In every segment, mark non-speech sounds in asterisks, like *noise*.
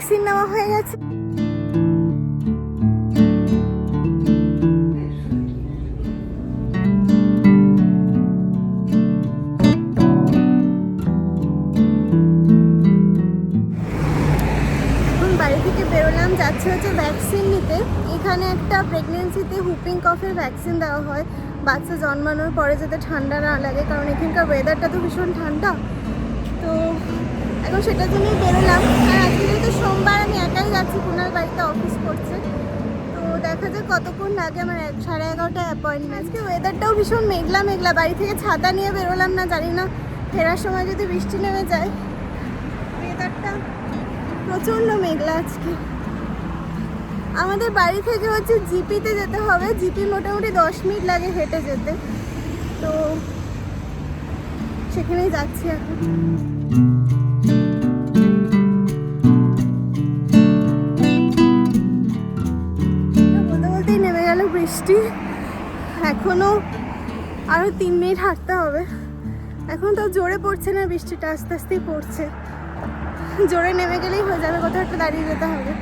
Vaccine নেওয়া হয়ে গেছে। যাচ্ছে হচ্ছে ভ্যাকসিন নিতে। এখানে একটা প্রেগনেন্সিতে হুপিং কফের ভ্যাকসিন দেওয়া হয়। বাচ্চা জন্মানোর পরে যাতে ঠান্ডা না লাগে, কারণ এখানকার ওয়েদারটা তো ভীষণ ঠান্ডা। তো এখন সেটার জন্যই বেরোলাম। আর আজকে যেহেতু সোমবার, আমি একাই যাচ্ছি কুনার বাড়িতে অফিস করছে। তো দেখা যাক কতক্ষণ লাগে আমার সাড়ে এগারোটা অ্যাপয়েন্টমেন্ট আজকে ওয়েদারটাও ভীষণ মেঘলা মেঘলা। বাড়ি থেকে ছাতা নিয়ে বেরোলাম না, জানি না। ফেরার সময় যদি বৃষ্টি নেমে যায় ওয়েদারটা প্রচণ্ড মেঘলা আজকে। আমাদের বাড়ি থেকে হচ্ছে জিপিতে যেতে হবে। জিপি মোটামুটি দশ মিনিট লাগে হেঁটে যেতে। তো সেখানেই যাচ্ছি এখন। বৃষ্টি। এখনও আরও তিন মিনিট হাঁটতে হবে। এখন তো জোরে পড়ছে না বৃষ্টিটা, আস্তে আস্তেই পড়ছে। জোরে নেমে গেলেই হয়ে যাবে, কোথাও একটা দাঁড়িয়ে যেতে হবে।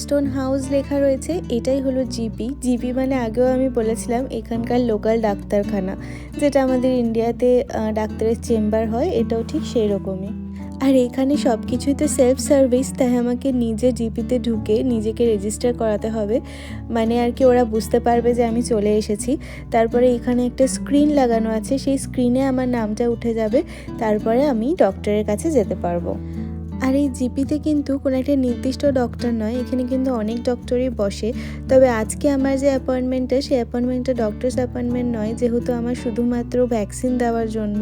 স্টোন হাউস লেখা রয়েছে, এটাই হলো জিপি জিপি মানে আগেও আমি বলেছিলাম, এখানকার লোকাল ডাক্তারখানা, যেটা আমাদের ইন্ডিয়াতে ডাক্তারের চেম্বার হয়, এটাও ঠিক সেই রকমই আর এখানে সব কিছুই তো সেলফ সার্ভিস তাই আমাকে নিজে জিপিতে ঢুকে নিজেকে রেজিস্টার করাতে হবে। মানে আর কি ওরা বুঝতে পারবে যে আমি চলে এসেছি। তারপরে এখানে একটা স্ক্রিন লাগানো আছে, সেই স্ক্রিনে আমার নামটা উঠে যাবে, তারপরে আমি ডক্টরের কাছে যেতে পারব। আর এই জিপিতে কিন্তু কোনো একটা নির্দিষ্ট ডক্টর নয়, এখানে কিন্তু অনেক ডক্টরই বসে। তবে আজকে আমার যে অ্যাপয়েন্টমেন্টটা সেই অ্যাপয়েন্টমেন্টটা ডক্টরস অ্যাপয়েন্টমেন্ট নয়, যেহেতু আমার শুধুমাত্র ভ্যাকসিন দেওয়ার জন্য।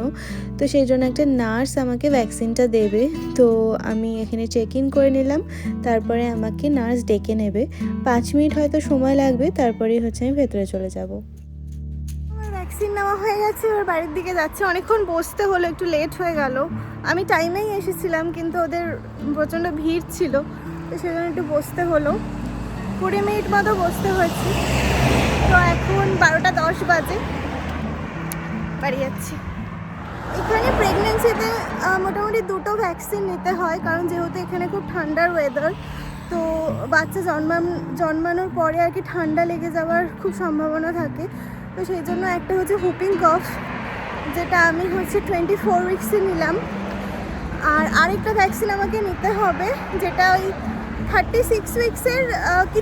তো সেই জন্য একটা নার্স আমাকে ভ্যাকসিনটা দেবে। তো আমি এখানে চেক ইন করে নিলাম, তারপরে আমাকে নার্স ডেকে নেবে। পাঁচ মিনিট হয়তো সময় লাগবে, তারপরেই হচ্ছে আমি ভেতরে চলে যাব। ভ্যাকসিন নেওয়া হয়ে গেছে, এবার বাড়ির দিকে যাচ্ছে। অনেকক্ষণ বসতে হলো, একটু লেট হয়ে গেল। আমি টাইমেই এসেছিলাম, কিন্তু ওদের প্রচণ্ড ভিড় ছিল, তো সেজন্য একটু বসতে হলো। কুড়ি মিনিট মতো বসতে হয়েছে। তো এখন বারোটা দশ বাজে। বাড়ি যাচ্ছি। এখানে প্রেগনেন্সিতে মোটামুটি দুটো ভ্যাকসিন নিতে হয়, কারণ যেহেতু এখানে খুব ঠান্ডার ওয়েদার তো বাচ্চা জন্মান জন্মানোর পরে আর কি ঠান্ডা লেগে যাওয়ার খুব সম্ভাবনা থাকে। তো সেই জন্য একটা হচ্ছে হুপিং কফ, যেটা আমি হচ্ছে টোয়েন্টি ফোর উইক্সে নিলাম। আর আরেকটা ভ্যাকসিন আমাকে নিতে হবে, যেটা ওই থার্টি সিক্স উইক্সের কি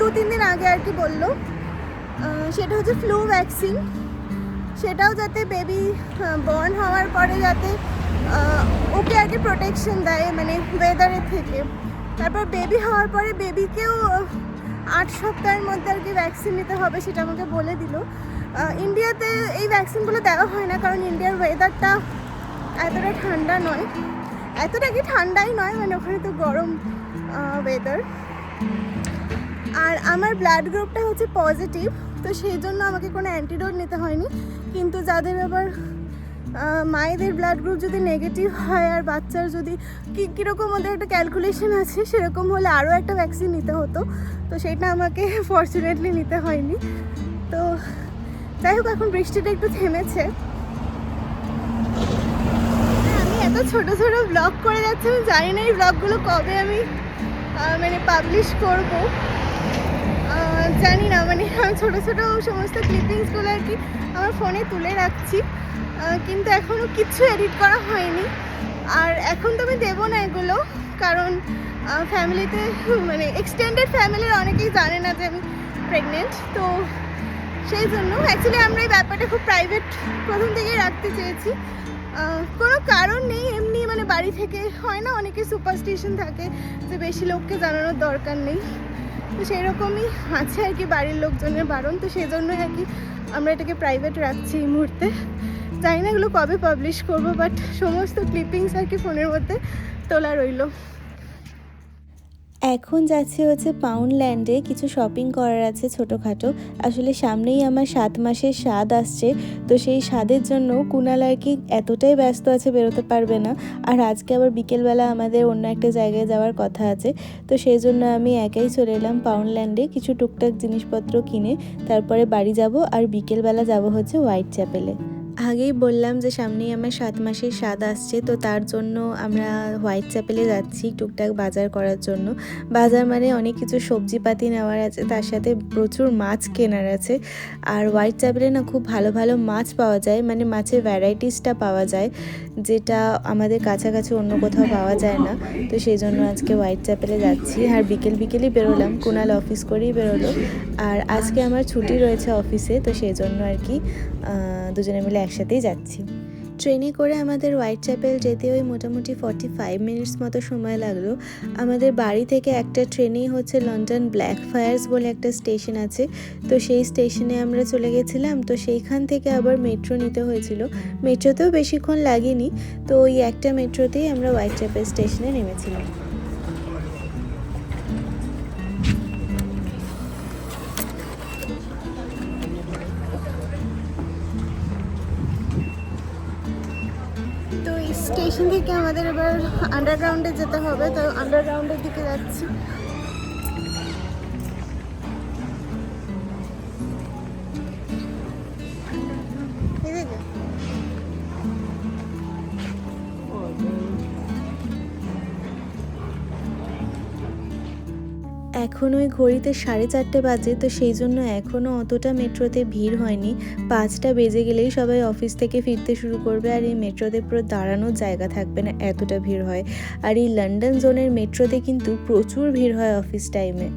দু তিন দিন আগে আর কি বলল। সেটা হচ্ছে ফ্লু ভ্যাকসিন সেটাও যাতে বেবি বর্ন হওয়ার পরে যাতে ওকে আর কি প্রোটেকশন দেয় মানে ওয়েদারের থেকে। তারপর বেবি হওয়ার পরে বেবিকেও আট সপ্তাহের মধ্যে আর কি ভ্যাকসিন নিতে হবে সেটা আমাকে বলে দিল। ইন্ডিয়াতে এই ভ্যাকসিনগুলো দেওয়া হয় না, কারণ ইন্ডিয়ার ওয়েদারটা এতটা ঠান্ডা নয়। এতটা কি ঠান্ডাই নয় মানে ওখানে তো গরম ওয়েদার আর আমার ব্লাড গ্রুপটা হচ্ছে পজিটিভ তো সেই জন্য আমাকে কোনো অ্যান্টিডোট নিতে হয়নি। কিন্তু যাদের আবার মায়েদের ব্লাড গ্রুপ যদি নেগেটিভ হয় আর বাচ্চার যদি কী, কীরকম ওদের একটা ক্যালকুলেশন আছে, সেরকম হলে আরও একটা ভ্যাকসিন নিতে হতো। তো সেটা আমাকে *laughs* ফর্চুনেটলি নিতে হয়নি। তো যাই হোক, এখন বৃষ্টিটা একটু থেমেছে। আমি এত ছোট ছোট ব্লগ করে যাচ্ছি, আমি জানি না এই ব্লগগুলো কবে আমি মানে পাবলিশ করব। জানি না মানে আমি ছোটো ছোটো সমস্ত ক্লিপিংসগুলো আর কি আমার ফোনে তুলে রাখছি। কিন্তু এখনও কিচ্ছু এডিট করা হয়নি। আর এখন তো আমি দেবো না এগুলো, কারণ ফ্যামিলিতে মানে এক্সটেন্ডেড ফ্যামিলির অনেকেই জানে না যে আমি প্রেগনেন্ট তো সেই জন্য অ্যাকচুয়ালি আমরা এই ব্যাপারটা খুব প্রাইভেট প্রথম থেকেই রাখতে চেয়েছি। কোনো কারণ নেই, এমনি মানে বাড়ি থেকে হয় না, অনেকে সুপারস্টিশন থাকে যে বেশি লোককে জানানোর দরকার নেই। তো সেই রকমই আছে আর কি বাড়ির লোকজনের বারণ, তো সেই জন্যই আর কি আমরা এটাকে প্রাইভেট রাখছি এই মুহূর্তে। জানি না এগুলো কবে পাবলিশ করব বাট সমস্ত ক্লিপিংস আর কি ফোনের মধ্যে তোলা রইল। এখন যাচ্ছে হচ্ছে পাউন্ডল্যান্ডে কিছু শপিং করার আছে ছোটোখাটো। আসলে সামনেই আমার সাত মাসের স্বাদ আসছে, তো সেই স্বাদের জন্য কুনাল আর কি এতটাই ব্যস্ত আছে বেরোতে পারবে না। আর আজকে আবার বিকেলবেলা আমাদের অন্য একটা জায়গায় যাওয়ার কথা আছে, তো সেই জন্য আমি একাই চলে এলাম পাউন্ডল্যান্ডে কিছু টুকটাক জিনিসপত্র কিনে, তারপরে বাড়ি যাব আর বিকেলবেলা যাব হচ্ছে হোয়াইট চ্যাপেলে আগেই বললাম যে সামনেই আমার সাত মাসের স্বাদ আসছে, তো তার জন্য আমরা হোয়াইট চ্যাপেলে যাচ্ছি টুকটাক বাজার করার জন্য। বাজার মানে অনেক কিছু সবজিপাতি নেওয়ার আছে, তার সাথে প্রচুর মাছ কেনার আছে। আর হোয়াইট চ্যাপেলে না খুব ভালো ভালো মাছ পাওয়া যায় মানে মাছের ভ্যারাইটিসটা পাওয়া যায়, যেটা আমাদের কাছাকাছি অন্য কোথাও পাওয়া যায় না। তো সেই জন্য আজকে হোয়াইট চ্যাপেলে যাচ্ছি। আর বিকেল বিকেলই বেরোলাম, কুনাল অফিস করেই বেরোলো। আর আজকে আমার ছুটি রয়েছে অফিসে, তো সেই জন্য আর কি দুজনে মিলে একসাথেই যাচ্ছি। ট্রেনে করে আমাদের হোয়াইট চ্যাপেল যেতে ওই মোটামুটি ফর্টি ফাইভ মিনিটস মতো সময় লাগল। আমাদের বাড়ি থেকে একটা ট্রেনেই হচ্ছে লন্ডন ব্ল্যাক ফায়ার্স বলে একটা স্টেশন আছে। তো সেই স্টেশনে আমরা চলে গেছিলাম। তো সেইখান থেকে আবার মেট্রো নিতে হয়েছিল। মেট্রোতেও বেশিক্ষণ লাগেনি। তো ওই একটা মেট্রোতেই আমরা হোয়াইট চ্যাপেল স্টেশনে নেমেছিলাম। স্টেশন থেকে আমাদের এবার আন্ডারগ্রাউন্ডে যেতে হবে। তো আন্ডারগ্রাউন্ডের দিকে যাচ্ছি। এখন ওই ঘড়িতে সাড়ে চারটে বাজে, তো সেই জন্য এখনও অতটা মেট্রোতে ভিড় হয়নি। পাঁচটা বেজে গেলেই সবাই অফিস থেকে ফিরতে শুরু করবে, আর এই মেট্রোতে পুরো দাঁড়ানোর জায়গা থাকবে না, এতটা ভিড় হয়। আর এই লন্ডন জোনের মেট্রোতে কিন্তু প্রচুর ভিড় হয় অফিস টাইমে।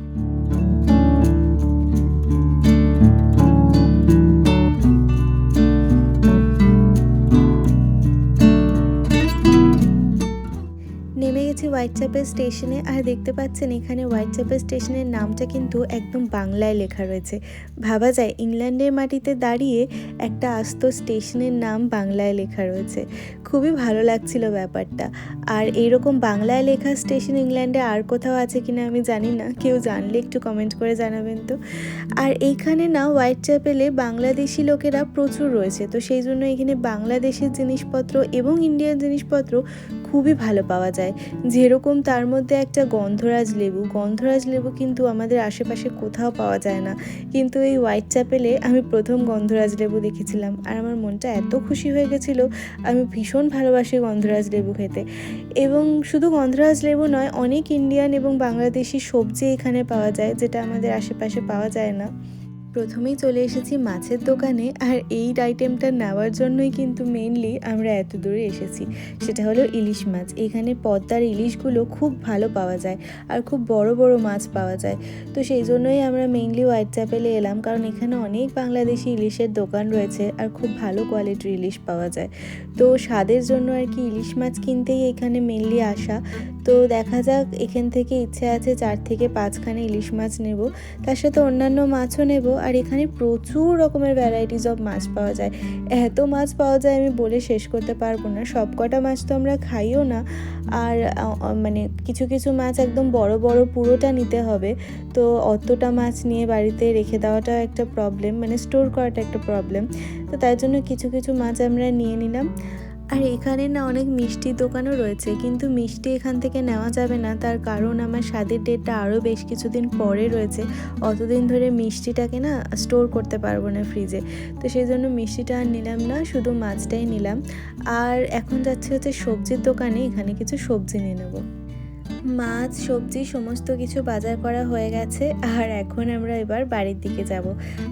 হোয়াইট চ্যাপেল স্টেশনে আর দেখতে পাচ্ছেন এখানে হোয়াইট চ্যাপেল স্টেশনের নামটা কিন্তু একদম বাংলায় লেখা রয়েছে। ভাবা যায় ইংল্যান্ডের মাটিতে দাঁড়িয়ে একটা আস্ত স্টেশনের নাম বাংলায় লেখা রয়েছে। খুবই ভালো লাগছিল ব্যাপারটা। আর এইরকম বাংলায় লেখা স্টেশন ইংল্যান্ডে আর কোথাও আছে কিনা আমি জানি না। কেউ জানলে একটু কমেন্ট করে জানাবেন তো। আর এইখানে না হোয়াইট চ্যাপেলে বাংলাদেশি লোকেরা প্রচুর রয়েছে। তো সেই জন্য এখানে বাংলাদেশের জিনিসপত্র এবং ইন্ডিয়ান জিনিসপত্র খুবই ভালো পাওয়া যায়। যেরকম তার মধ্যে একটা গন্ধরাজ লেবু। গন্ধরাজ লেবু কিন্তু আমাদের আশেপাশে কোথাও পাওয়া যায় না। কিন্তু এই হোয়াইট চ্যাপেলে আমি প্রথম গন্ধরাজ লেবু দেখেছিলাম। আর আমার মনটা এত খুশি হয়ে গেছিল, আমি ভীষণ ভালোবাসি গন্ধরাজ লেবু খেতে। এবং শুধু গন্ধরাজ লেবু নয়, অনেক ইন্ডিয়ান এবং বাংলাদেশি সবজি এখানে পাওয়া যায়, যেটা আমাদের আশেপাশে পাওয়া যায় না। প্রথমেই চলে এসেছি মাছের দোকানে, আর এই আইটেমটা নেওয়ার জন্যই কিন্তু মেনলি আমরা এত দূরে এসেছি। সেটা হলো ইলিশ মাছ। এখানে পদ্মার ইলিশগুলো খুব ভালো পাওয়া যায় আর খুব বড় বড় মাছ পাওয়া যায়। তো সেই জন্যই আমরা মেইনলি হোয়াইট চ্যাপেলে এলাম, কারণ এখানে অনেক বাংলাদেশি ইলিশের দোকান রয়েছে আর খুব ভালো কোয়ালিটির ইলিশ পাওয়া যায়। তো স্বাদের জন্য আর কি ইলিশ মাছ কিনতেই এখানে মেনলি আসা। তো দেখা যাক, এখান থেকে ইচ্ছে আছে চার থেকে পাঁচখানে ইলিশ মাছ নেব। তার সাথে অন্যান্য মাছও নেব। আর এখানে প্রচুর রকমের ভ্যারাইটিস অফ মাছ পাওয়া যায়। এত মাছ পাওয়া যায় আমি বলে শেষ করতে পারব না। সব কটা মাছ তো আমরা খাইও না। আর মানে কিছু কিছু মাছ একদম বড় বড় পুরোটা নিতে হবে। তো অতটা মাছ নিয়ে বাড়িতে রেখে দেওয়াটাও একটা প্রবলেম মানে স্টোর করাটা একটা প্রবলেম তো তাই জন্য কিছু কিছু মাছ আমরা নিয়ে নিলাম। আর এখানে না অনেক মিষ্টির দোকানও রয়েছে, কিন্তু মিষ্টি এখান থেকে নেওয়া যাবে না। তার কারণ আমার স্বাদের ডেটটা আরও বেশ কিছুদিন পরে রয়েছে। অতদিন ধরে মিষ্টিটাকে না স্টোর করতে পারব না ফ্রিজে। তো সেই জন্য মিষ্টিটা আর নিলাম না, শুধু মাছটাই নিলাম। আর এখন যাচ্ছে হচ্ছে সবজির দোকানে, এখানে কিছু সবজি নিয়ে নেব। মাছ, সবজি, সমস্ত কিছু বাজার করা হয়ে গেছে। আর এখন আমরা এবার বাড়ির দিকে যাব।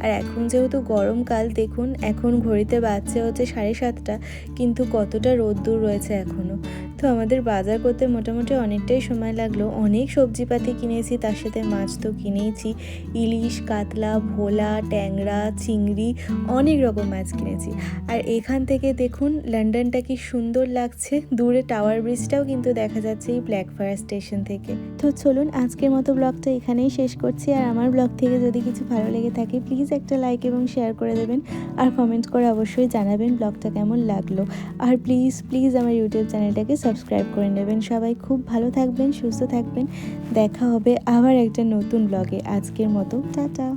আর এখন যেহেতু গরমকাল দেখুন, এখন ঘড়িতে বাজছে হচ্ছে সাড়ে সাতটা, কিন্তু কতটা রোদ্দুর রয়েছে এখনও তো আমাদের বাজার করতে মোটামুটি অনেকটাই সময় লাগল। অনেক সবজিপাতি কিনেছি, তার সাথে মাছ তো কিনেইছি। ইলিশ, কাতলা, ভোলা, ট্যাংরা, চিংড়ি, অনেক রকম মাছ কিনেছি। আর এখান থেকে দেখুন, লন্ডনটা কি সুন্দর লাগছে। দূরে টাওয়ার ব্রিজটাও কিন্তু দেখা যাচ্ছে এই ব্ল্যাক ফায়ার স্টেশন থেকে। তো চলুন, আজকের মতো ব্লগটা এখানেই শেষ করছি। আর আমার ব্লগ থেকে যদি কিছু ভালো লেগে থাকে প্লিজ একটা লাইক এবং শেয়ার করে দেবেন। আর কমেন্ট করে অবশ্যই জানাবেন ব্লগটা কেমন লাগল। আর প্লিজ প্লিজ আমার ইউটিউব চ্যানেলটাকে সাবস্ক্রাইব করে নেবেন। সবাই খুব ভালো থাকবেন, সুস্থ থাকবেন। দেখা হবে আবার একটা নতুন ব্লগে আজকের মতো, টাটা।